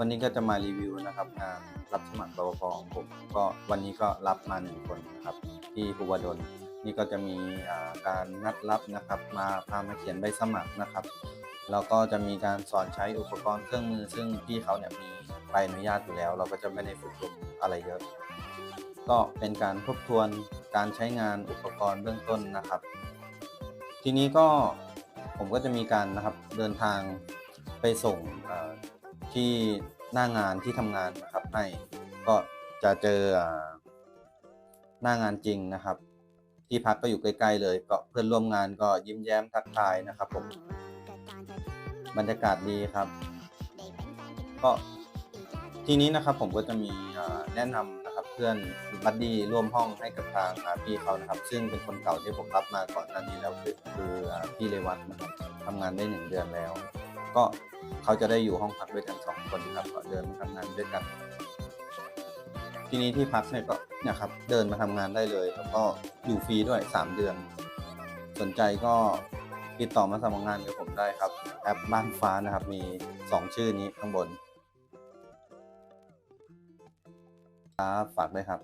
วันนี้ก็จะมารีวิวนะครับงานรับสมัครรปภของผมก็วันนี้ก็รับมาหนึ่งคนนะครับที่ภูวดลนี่ก็จะมีการนัดรับนะครับมาพามาเขียนใบสมัครนะครับแล้วก็จะมีการสอนใช้อุปกรณ์เครื่องมือ ซึ่งพี่เขาเนี่ยมีใบอนุญาตอยู่แล้ว เราก็จะไม่ได้ฝึกฝนอะไรเยอะ ก็เป็นการทบทวนการใช้งานอุปกรณ์เบื้องต้นนะครับ ทีนี้ก็ผมก็จะมีการนะครับเดินทางไปส่งอ ที่หน้างานที่ทำงานนะครับให้ก็จะเจออ่าหน้างานจริงนะครับ ที่พักก็อยู่ใกล้ๆเลย ก็เพื่อนร่วมงานก็ยิ้มแย้มทักทายนะครับผมบรรยากาศดีครับ ก็ทีนี้นะครับผมก็จะมีอ่าแนะนำนะครับเพื่อนบัดดี้ร่วมห้องให้กับทางอ่าพี่เขานะครับ ซึ่งเป็นคนเก่าที่ผมรับมาก่อนหน้านี้แล้วคือคืออ่าพี่เลวัตนะครับทำงานได้หนึ่งเดือนแล้ว ก็เขาจะได้อยู่ห้องพักด้วยกันสองคนครับก็เดินมาทำงานด้วยกัน ทีนี้ที่พักเนี่ยก็เนี่ยครับเดินมาทำงานได้เลยแล้วก็อยู่ฟรีด้วยสามเดือน สนใจก็ติดต่อมาสมัครงานกับผมได้ครับ แอปบ้านฟ้านะครับ มีสองชื่อนี้ข้างบนครับฝากด้วยครับ